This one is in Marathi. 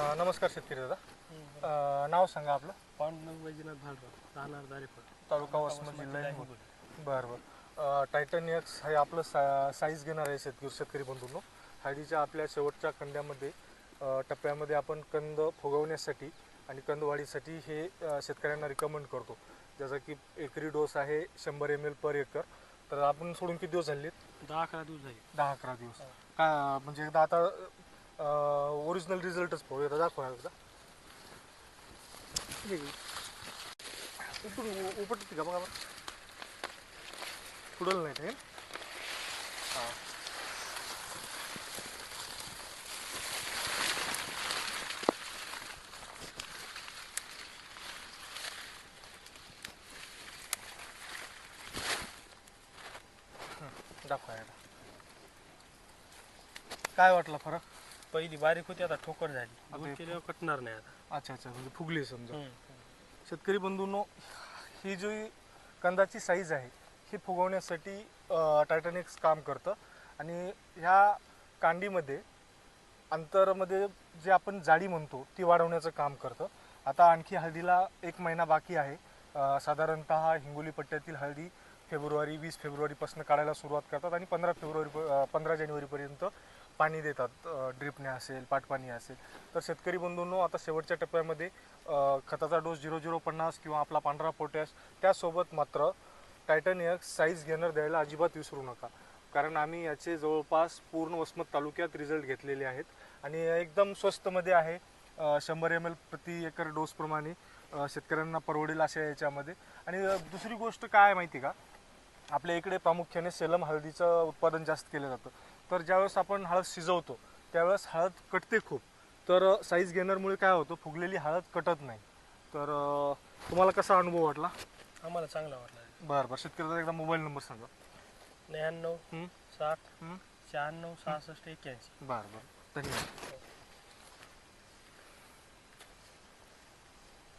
अ, नमस्कार शेतकरी दादा. अ, नाव सांगा आपलं. पांडुरंग वैजनाथ भालराव राहणार दारेफळ. तालुका वसमत जिल्हा हिंगोली. बरं बरं. टायटन एक्स हे आपलं सा साईज घेणार आहे शेतकरी शेतकरी बंधूंनो. हळदीच्या आपल्या शेवटच्या कंद्यामध्ये अ, टप्प्यामध्ये आपण कंद फुगवण्यासाठी आणि कंद वाढीसाठी हे अ, शेतकऱ्यांना रिकमेंड करतो. ज्याचा की एकरी डोस आहे शंभर एम एल पर एकर. तर आपण सोडून किती दिवस झाले दहा अकरा दिवस झाले. दहा अकरा दिवस. काय म्हणजे एकदा आता ओरिजिनल रिझल्टच पाहू एकदा दाखवा एकदा. हे. घे. उपट उपटते का बघा बरं? उडल नाही ते. हां. दाखवा काय वाटलं फरक? पहिली बारीक होती आता ठोकर झाली. आता दूध केल्यावर कटणार नाही आता. अच्छा अच्छा म्हणजे फुगली समजा. शेतकरी बंधूंनो ही जी कंदाची साईज आहे ही फुगवण्यासाठी टायटॅनिक्स काम करतं. आणि ह्या कांडीमध्ये अंतरमध्ये जे आपण जाडी म्हणतो ती वाढवण्याचं काम करतं. आता आणखी हळदीला एक महिना बाकी आहे. साधारणतः हिंगोली पट्ट्यातील हळदी फेब्रुवारी वीस फेब्रुवारीपासून काढायला सुरुवात करतात आणि पंधरा फेब्रुवारी पंधरा जानेवारीपर्यंत पाणी देतात ड्रिपने असेल पाटपाणी असेल. तर शेतकरी बंधूंनो आता शेवटच्या टप्प्यामध्ये खताचा डोस झिरो झिरो पन्नास किंवा आपला पांढरा पोटॅश त्यासोबत मात्र टायटन साईज घेणार द्यायला अजिबात विसरू नका. कारण आम्ही याचे जवळपास पूर्ण वसमत तालुक्यात रिझल्ट घेतलेले आहेत. आणि एकदम स्वस्तमध्ये आहे शंभर एम एल प्रति एकर डोसप्रमाणे शेतकऱ्यांना परवडेल अशा याच्यामध्ये. आणि दुसरी गोष्ट काय आहे माहिती का? आपल्या इकडे प्रामुख्याने सेलम हळदीचं उत्पादन जास्त केलं जातं. तर ज्यावेळेस आपण हळद शिजवतो त्यावेळेस हळद कटते खूप. तर साईज घेणारमुळे काय होतं फुगलेली हळद कटत नाही. तर तुम्हाला कसा अनुभव वाटला? आम्हाला चांगला वाटला. बरं बरं. शेतकऱ्याचा एकदा मोबाईल नंबर सांगा. त्र्याण्णव हं? साठ? शहाण्णव सहासष्ट एक्क्याऐंशी. बरं बरं. धन्यवाद.